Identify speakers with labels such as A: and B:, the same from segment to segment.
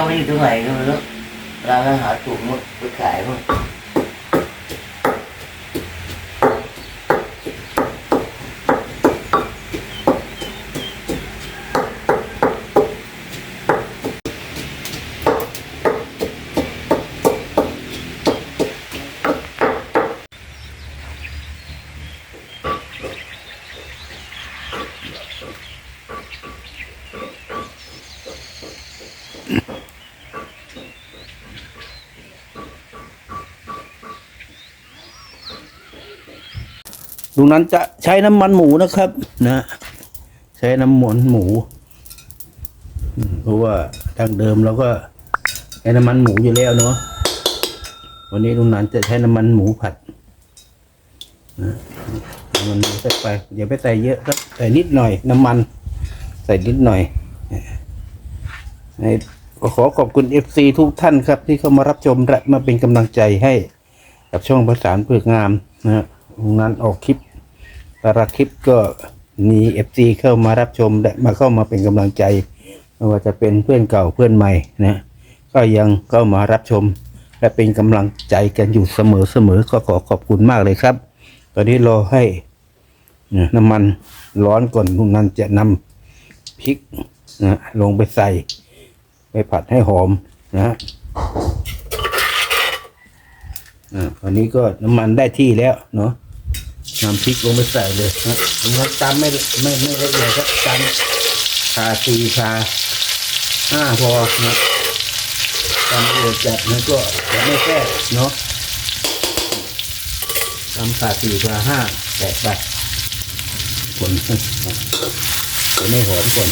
A: วนี่อยู่ตรงไหนก็ไม่รู้ร้านอาหารถูกหมดไปขายมั้ง
B: ตรงนั้นจะใช้น้ำมันหมูนะครับนะใช้น้ำมันหมูเพราะว่าดั้งเดิมเราก็ใช้น้ำมันหมูอยู่แล้วเนาะวันนี้ตรงนั้นจะใช้น้ำมันหมูผัดนะน้ำมันหมูใส่ไปอย่าไปใส่เยอะครับใส่นิดหน่อยน้ำมัน ใส่นิดหน่อยให้ขอขอบคุณเอฟซีทุกท่านครับ ที่เข้ามารับชมและมาเป็นกำลังใจให้กับช่องประสานเพือกงามนะฮะตรงนั้นออกคลิป แต่ละคลิปก็มีเอฟซีเข้ามารับชมและมาเข้ามาเป็นกำลังใจไม่ว่าจะเป็นเพื่อนเก่าเพื่อนใหม่นะก็ยังเข้ามารับชม และเป็นกำลังใจกันอยู่เสมอเสมอก็ขอขอบคุณมากเลยครับ ตอนนี้รอให้นะน้ำมันร้อนก่อนลุงนั้นจะนำพริกนะลงไปใส่ ไปผัดให้หอมนะอ่าตอนนี้ก็น้ำมันได้ที่แล้วเนาะ นำพริกลงไปใส่เลยนะผมว่าตำไม่ไม่ไม่ละเอียดครับตำคาสี่คาห้าพอนะตำละเอียดจัดนั้นก็จะไม่แค่บเนาะตำคาสี่คาห้าแตกไปคนจะไม่หอมก่อน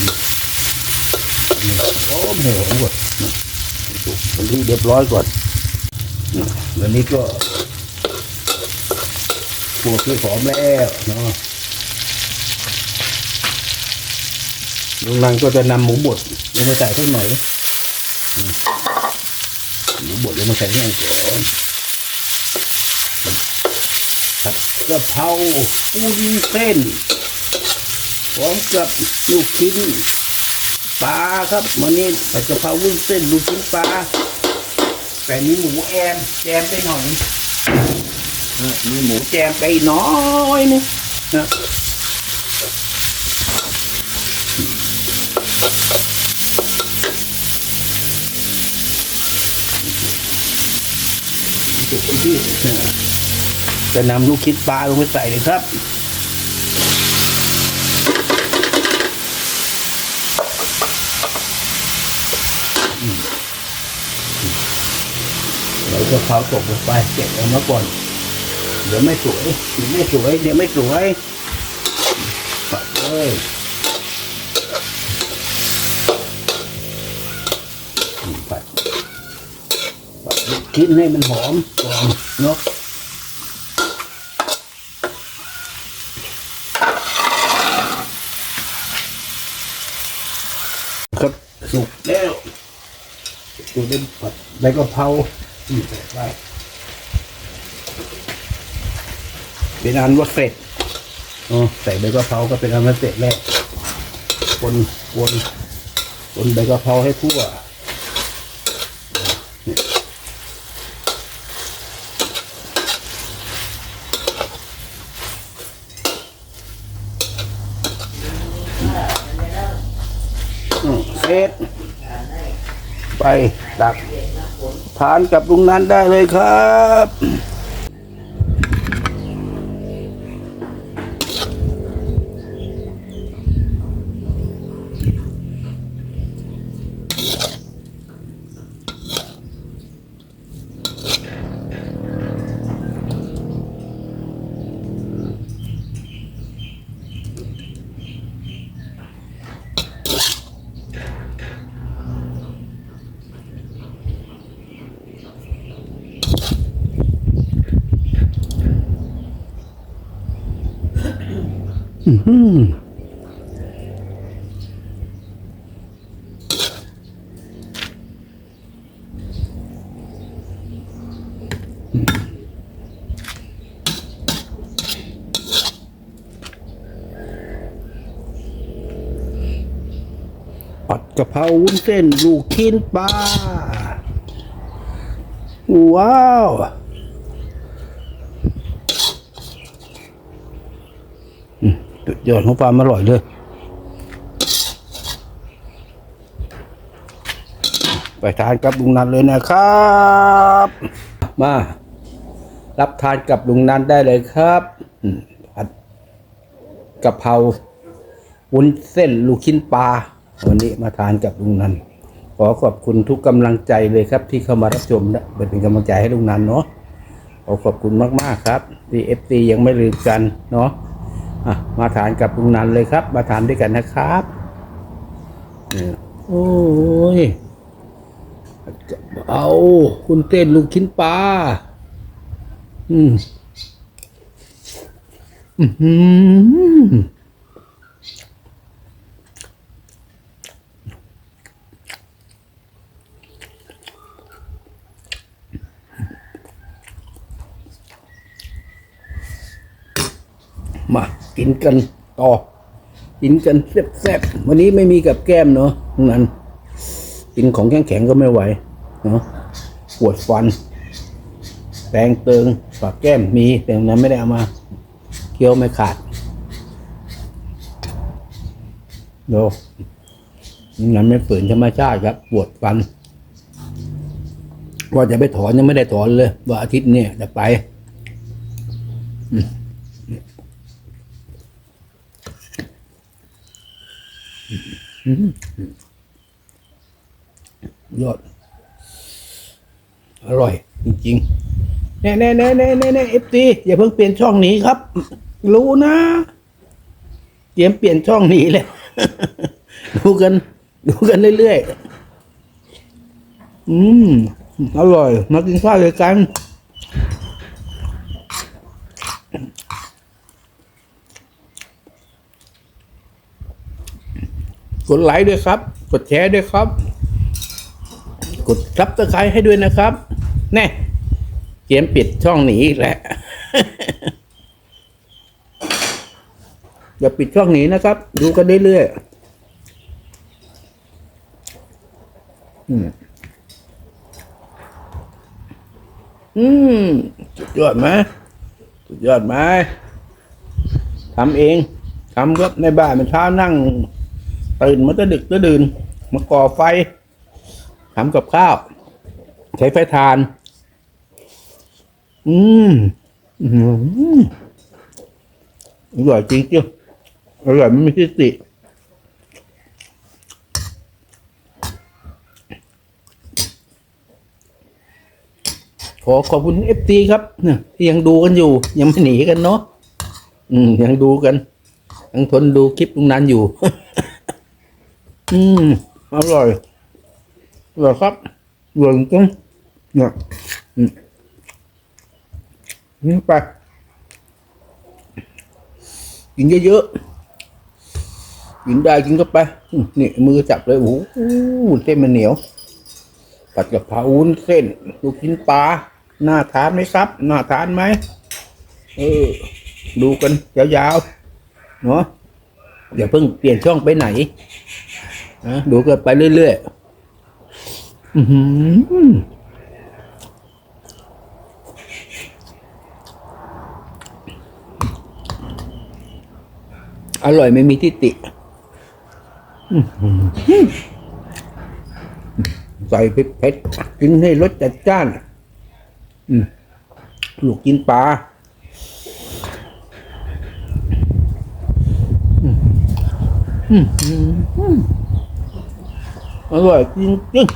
B: นี่นี่โอ้ไม่หอมก่อนนะมันที่เรียบร้อยก่อนวันนี้ก็ ปวดที่หอมแล้วเนาะลุงนังก็จะนำหมูบดลงมาใส่สักหน่อยหมูบดลงมาใส่ให้ก่อนผัดกะเพราปูดินเส้นพร้อมกับลูกชิ้นปลาครับวันนี้ผัดกะเพราวุ้นเส้นลูกชิ้นปลาแต่มีหมูแอมแจมไปหน่อย มีหมูแจมไปน้อยนึงนะจะนำลูกคิดปลาลงไปใส่เลยครับเราก็เผาตกลงไปเก็บเอามาก่อน เดี๋ยวไม่สวยเดี๋ยวไม่สวยเดี๋ยวไม่สวยปัดเลยปัดปัดลูกชิ้นให้มันหอมก่อนเนาะครับสุกแล้วสุกเป็นผัดใบกะเพราอืมใส่ไป เป็นอันว่าเสร็จอ๋อใส่ใบกะเพราก็เป็นอันว่าเสร็จแล้วคนวนวนใบกะเพราให้ทั่วเสร็จไปตักทานกับลุงนั้นได้เลยครับ ผัดกะเพราวุ้นเส้นลูกชิ้นปลาว้าว อืมสุด ยอดของความอร่อยเลยไปทานกับลุงนันเลยนะครับ มา รับทานกับลุงนันได้เลยครับอัดกะเพราวุ้นเส้นลูกชิ้นปลาวันนี้มาทานกับลุงนันขอขอบคุณทุกกำลังใจเลยครับ ที่เข้ามารับชมและเป็นกำลังใจให้ลุงนันเนาะขอขอบคุณมาก ๆ ครับที่เอฟซียังไม่ลืมกันเนาะ มาทานกับลุงนันเลยครับ มาทานด้วยกันนะครับโอ้ยเอาคุณเต้นลูกชิ้นปลาอืมอืมา กินกันต่อ กินกันแซ่บๆวันนี้ไม่มีกับแก้มเนาะทั้งนั้น กินของแข็งๆก็ไม่ไหวเนาะปวดฟันแตงเติงปากแก้มมีแต่นั้นไม่ได้เอามา เคี้ยวไม่ขาดดูนั้นไม่ฝืนธรรมชาติครับ ปวดฟันว่าจะไปถอนยังไม่ได้ถอนเลย ว่าอาทิตย์เนี้จะไป ยอด อร่อย จริงๆแน่แน่แน่แน่แน่แน่เอฟซีอย่าเพิ่งเปลี่ยนช่องหนีครับ รู้นะเตรียมเปลี่ยนช่องหนีเลยดูกัน ดูกันเรื่อยๆอืม อร่อย มากินข้าวด้วยกัน กดไลค์ด้วยครับ กดแชร์ด้วยครับ กดซับสไครต์ให้ด้วยนะครับ แน่เกมปิดช่องหนีแหละอย่าปิดช่องหนีนะครับ ดูกันเรื่อยๆอืมอืมสุดยอดไหมสุดยอดไหมทำเองทำครับในบ้านเช้านั่ง ตื่นมาจะดึกจะดื่นมาก่อไฟทำกับข้าว ใช้ไฟทาน อืมอืมอร่อยจริงจ้ะอร่อยไม่มีที่ติ ขอขอบคุณเอฟซีครับเนี่ยที่ยังดูกันอยู่ ยังไม่หนีกันเนาะอืมยังดูกัน ยังทนดูคลิปตรงนั้นอยู่ อืมอร่อยอร่อยครับอร่อยจริงเนี่ยอืมนี่ไปกินเยอะๆกินได้กินก็ไปนี่มือจับเลยโอ้โหเส้นมันเหนียวผัดกะเพาวุ้นเส้นลูกชิ้นปลาหน่าทานไหมครับหน่าทานไหมเออดูกันยาวๆเนาะอย่าเพิ่งเปลี่ยนช่องไปไหน นะดูกันไปเรื่อยๆ อือหือร่อยไม่มีที่ติใส่พริกเผ็ดกินให้รสจัดจ้านลูกกินปลาอ อร่อยจริงจริง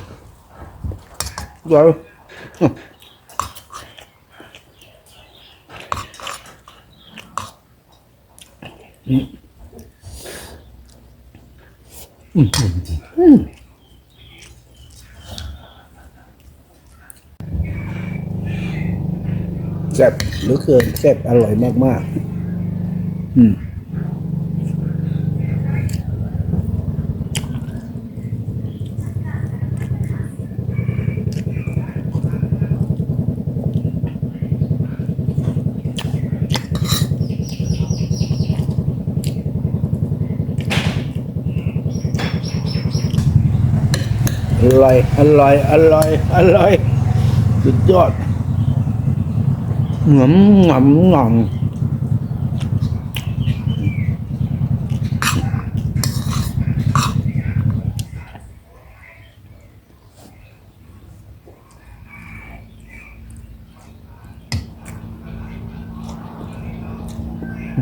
B: อร่อยอืมอืมอืมแซ่บหรือเกินแซ่บอร่อยมากๆ ร่อย อร่อย อร่อย อร่อย สุดยอดหงอมหงมหงอม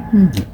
B: เอา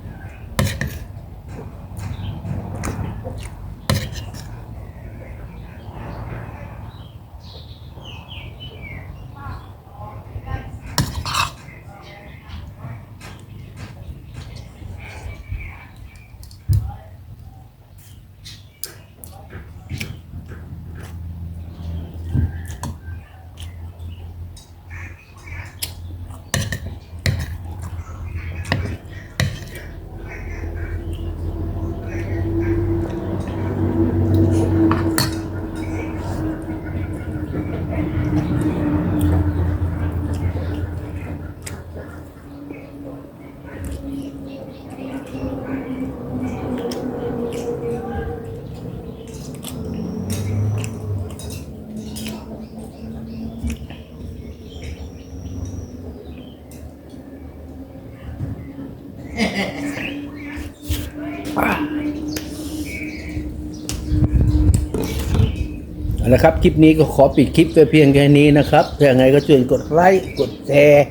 B: ละครับ คลิปนี้ก็ขอปิดคลิปไปเพียงแค่นี้นะครับถ้าอย่างไรก็ช่วยกดไลค์ กดแชร์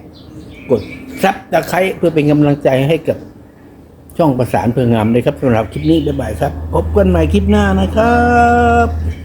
B: กดซับตะไคร้เพื่อเป็นกำลังใจให้กับช่องประสานเพื่องามเลยครับสำหรับคลิปนี้บ๊ายบายครับ พบกันใหม่คลิปหน้านะครับ